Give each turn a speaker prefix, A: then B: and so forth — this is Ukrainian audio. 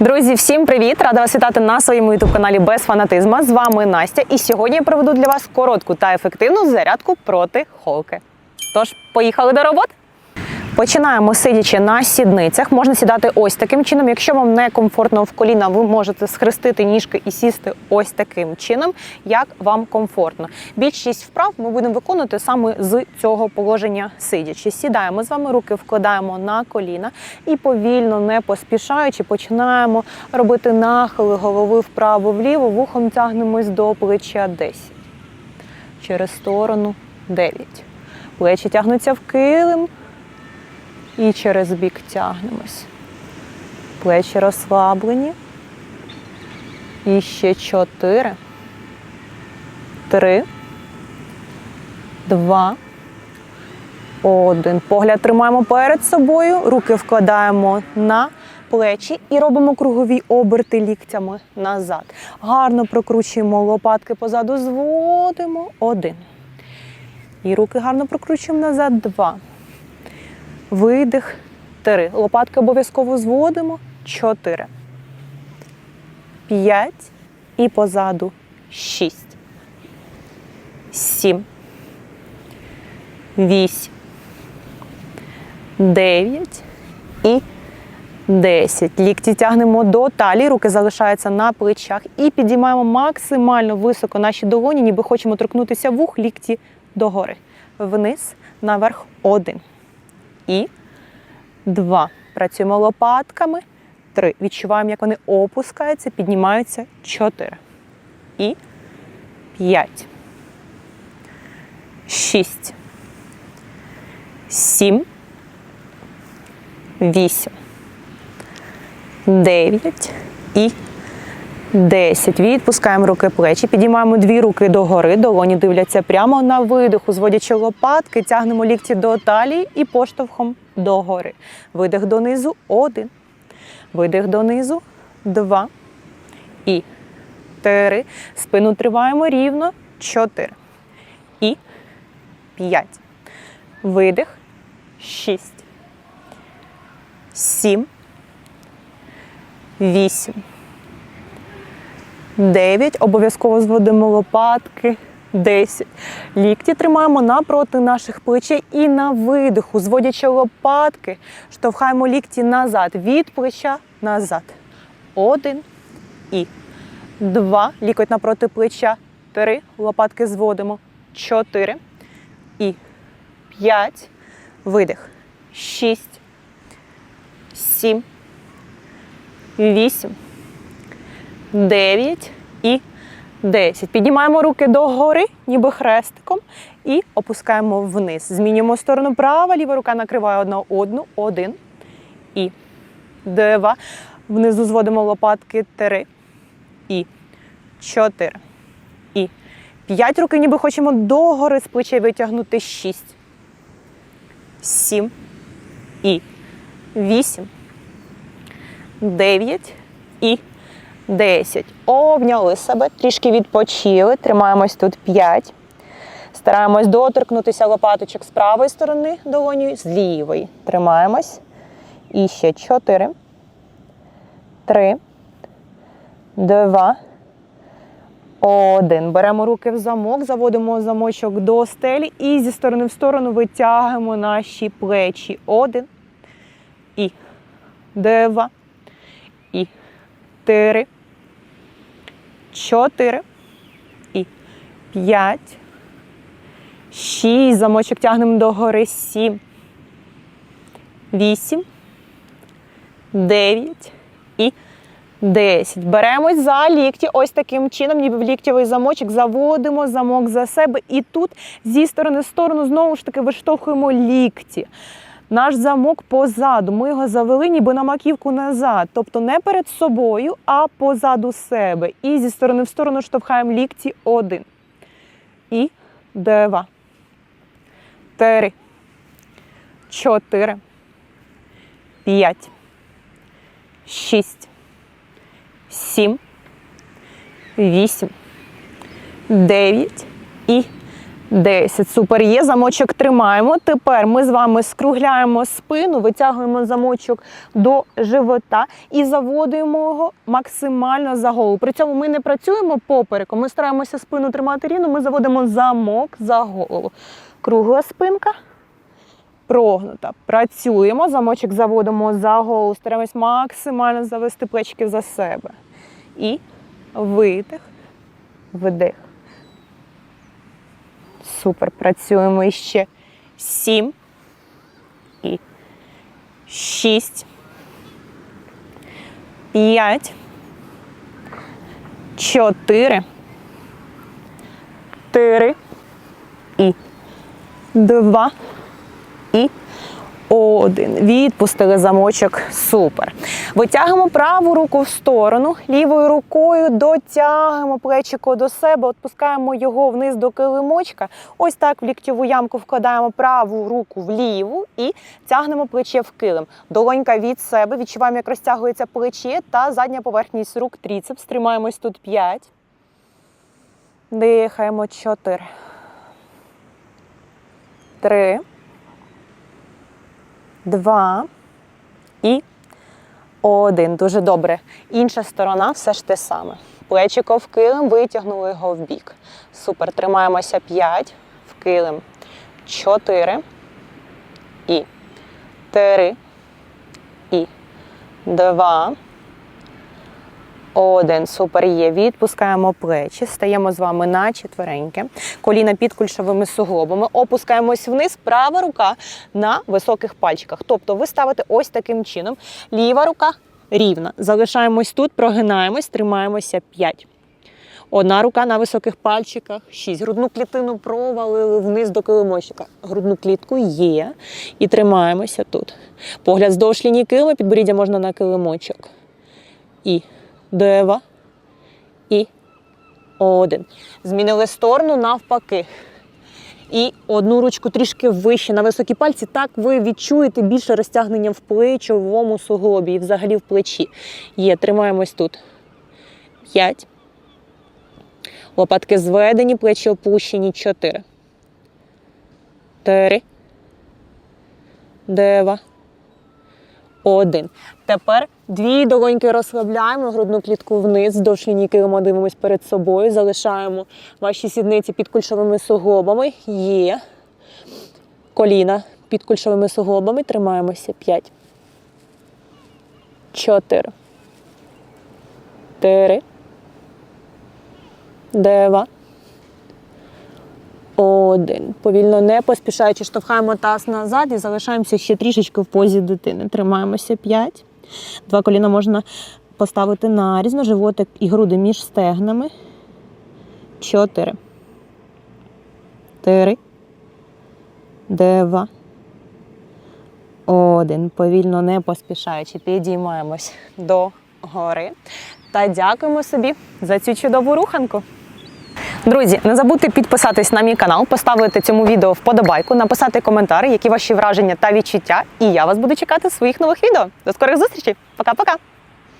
A: Друзі, всім привіт! Рада вас вітати на своєму youtube каналі без фанатизма. З вами Настя. І сьогодні я проведу для вас коротку та ефективну зарядку проти холки. Тож, поїхали до роботи. Починаємо сидячи на сідницях. Можна сідати ось таким чином. Якщо вам не комфортно в коліна, ви можете схрестити ніжки і сісти ось таким чином, як вам комфортно. Більшість вправ ми будемо виконувати саме з цього положення сидячи. Сідаємо з вами, руки вкладаємо на коліна і повільно, не поспішаючи, починаємо робити нахили голови вправо-вліво, вухом тягнемось до плеча 10. Через сторону 9. Плечі тягнуться в килим. І через бік тягнемось. Плечі розслаблені. І ще чотири. Три. Два. Один. Погляд тримаємо перед собою. Руки вкладаємо на плечі і робимо кругові оберти ліктями назад. Гарно прокручуємо лопатки позаду, зводимо. Один. І руки гарно прокручуємо назад. Два. Видих. Три. Лопатки обов'язково зводимо. Чотири. П'ять. І позаду. Шість. Сім. Вісім. Дев'ять. І десять. Лікті тягнемо до талії, руки залишаються на плечах. І підіймаємо максимально високо наші долоні, ніби хочемо торкнутися вух, лікті догори. Вниз, наверх. Один і два. Працюємо лопатками. Три. Відчуваємо, як вони опускаються, піднімаються. Чотири. І п'ять. Шість. Сім. Вісім. Дев'ять. І 10. Відпускаємо руки плечі, підіймаємо дві руки догори, долоні дивляться прямо на видиху, зводячи лопатки, тягнемо лікті до талії і поштовхом догори. Видих донизу один. Видих донизу два. І три. Спину триваємо рівно. Чотири. І п'ять. Видих. Шість. Сім. Вісім. 9. Обов'язково зводимо лопатки. 10. Лікті тримаємо напроти наших плечей і на видиху, зводячи лопатки, штовхаємо лікті назад. Від плеча назад. Один. І два. Лікоть напроти плеча. Три. Лопатки зводимо. Чотири. І п'ять. Видих. Шість. Сім. Вісім. 9 і 10. Піднімаємо руки догори, ніби хрестиком, і опускаємо вниз. Змінюємо сторону права, ліва рука накриває одна одну. Один. І два. Внизу зводимо лопатки. Три. І чотири. І п'ять. Руки ніби хочемо догори з плечей витягнути. Шість. Сім. І вісім. Дев'ять. І 10. Обняли себе, трішки відпочили. Тримаємось тут 5. Стараємось доторкнутися лопаточок з правої сторони долонію, з лівої. Тримаємось. І ще 4. 3. 2. 1. Беремо руки в замок, заводимо замочок до стелі і зі сторони в сторону витягуємо наші плечі. Один. І два. І три. Чотири. І п'ять. Шість. Замочок тягнемо догори. Сім. Вісім. Дев'ять. І десять. Беремось за лікті. Ось таким чином, ніби в ліктєвий замочок. Заводимо замок за себе. І тут зі сторони в сторону знову ж таки виштовхуємо лікті. Наш замок позаду. Ми його завели ніби на маківку назад. Тобто не перед собою, а позаду себе. І зі сторони в сторону штовхаємо лікті один. І два. Три. Чотири. П'ять. Шість. Сім. Вісім. Дев'ять. І 10. Супер. Є замочок тримаємо. Тепер ми з вами скругляємо спину, витягуємо замочок до живота і заводимо його максимально за голову. При цьому ми не працюємо попереком, ми стараємося спину тримати рівно, ми заводимо замок за голову. Кругла спинка. Прогнута. Працюємо. Замочок заводимо за голову. Стараємось максимально завести плечки за себе. І видих, вдих. Супер. Працюємо іще. Сім. І шість. П'ять. Чотири. Три. І два. І один. Відпустили замочок. Супер. Витягуємо праву руку в сторону, лівою рукою дотягуємо плечико до себе, відпускаємо його вниз до килимочка. Ось так в ліктьову ямку вкладаємо праву руку в ліву і тягнемо плече в килим. Долонька від себе. Відчуваємо, як розтягується плече та задня поверхність рук тріцепс. Тримаємось тут 5. Дихаємо 4. 3 два і один. Дуже добре. Інша сторона все ж те саме. Плечико в килим, витягнули його в бік. Супер. Тримаємося 5 в килим. 4 і 3 і 2 один. Супер є. Відпускаємо плечі, стаємо з вами на четвереньки. Коліна під кульшовими суглобами. Опускаємось вниз. Права рука на високих пальчиках. Тобто ви ставите ось таким чином. Ліва рука рівна. Залишаємось тут, прогинаємось, тримаємося 5. Одна рука на високих пальчиках, 6. Грудну клітину провалили вниз до килимочка. Грудну клітку є. І тримаємося тут. Погляд здовж лінії килими, підборіддя можна на килимочок. І Дева. І один. Змінили сторону навпаки. І одну ручку трішки вище на високі пальці. Так ви відчуєте більше розтягнення в плечовому суглобі і взагалі в плечі. Є, тримаємось тут. П'ять. Лопатки зведені, плечі опущені. Чотири. Три. Дева. Один. Тепер дві долоньки розслабляємо, грудну клітку вниз, вздовж лінії килима дивимось перед собою, залишаємо ваші сідниці під кульшовими суглобами. Є. Коліна під кульшовими суглобами. Тримаємося. П'ять. Чотири. Три. Дева. Один. Повільно не поспішаючи, штовхаємо таз назад і залишаємося ще трішечки в позі дитини. Тримаємося 5. Два коліна можна поставити нарізно, животик і груди між стегнами. 4. 3. 2. Один. Повільно не поспішаючи. Підіймаємось до гори. Та дякуємо собі за цю чудову руханку. Друзі, не забудьте підписатись на мій канал, поставити цьому відео вподобайку, написати коментар, які ваші враження та відчуття. І я вас буду чекати в своїх нових відео. До скорих зустрічей. Пока-пока!